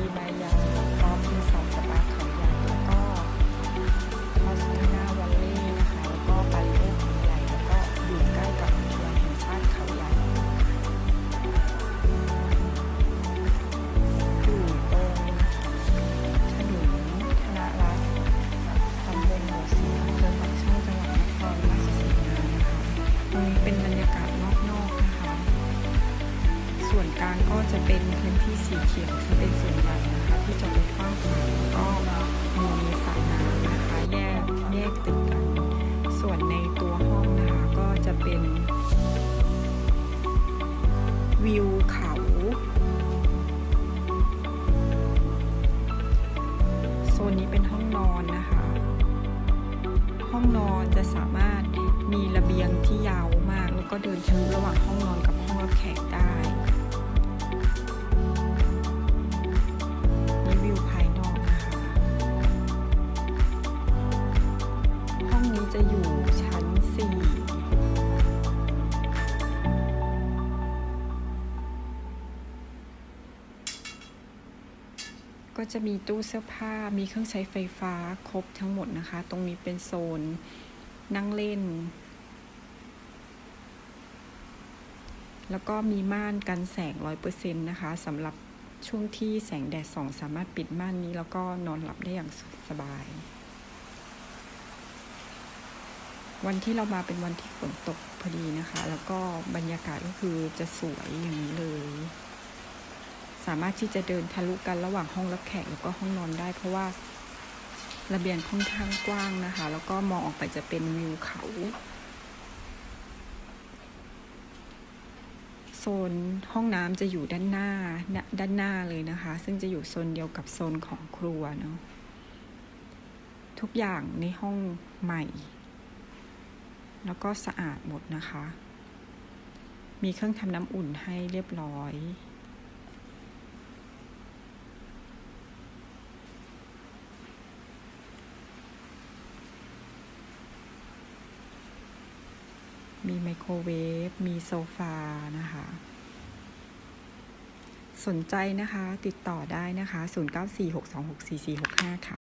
ทีวี วนกลางก็จะเป็นพื้นที่สีเขียวที่เป็นส่วนใหญ่นะคะที่จอดรถกว้างขวางแล้วก็มีสระน้ำนะคะแยกแยกติดกัน ส่วนในตัวห้องนะคะก็จะเป็นวิวเขาโซนนี้เป็นห้องนอนนะคะ ห้องนอนจะสามารถมีระเบียงที่ยาวมาก แล้วก็เดินทะลุระหว่างห้องนอนกับห้องรับแขกได้ จะอยู่ชั้น 4 ก็จะมีตู้เสื้อผ้ามีเครื่องใช้ไฟฟ้าครบทั้งหมดนะคะ ตรงนี้เป็นโซนนั่งเล่น แล้วก็มีม่านกันแสงร้อยเปอร์เซ็นต์นะคะสำหรับช่วงที่แสงแดดส่อง สามารถปิดม่านนี้แล้วก็นอนหลับได้อย่างสบาย วันที่เรามาเป็นวันที่ฝนตกพอดีนะคะ แล้วก็บรรยากาศก็คือจะสวยอย่างนี้เลย สามารถที่จะเดินทะลุกันระหว่างห้องรับแขกแล้วก็ห้องนอนได้ เพราะว่าระเบียงค่อนข้างกว้างนะคะ แล้วก็มองออกไปจะเป็นวิวเขา โซนห้องน้ำจะอยู่ด้านหน้าด้านหน้าเลยนะคะ ซึ่งจะอยู่โซนเดียวกับโซนของครัวเนาะทุกอย่างในห้องใหม่ แล้วก็สะอาดหมดนะคะ มีเครื่องทำน้ำอุ่นให้เรียบร้อย มีไมโครเวฟ มีโซฟานะคะ สนใจนะคะติดต่อได้นะคะ 0946264465 ค่ะ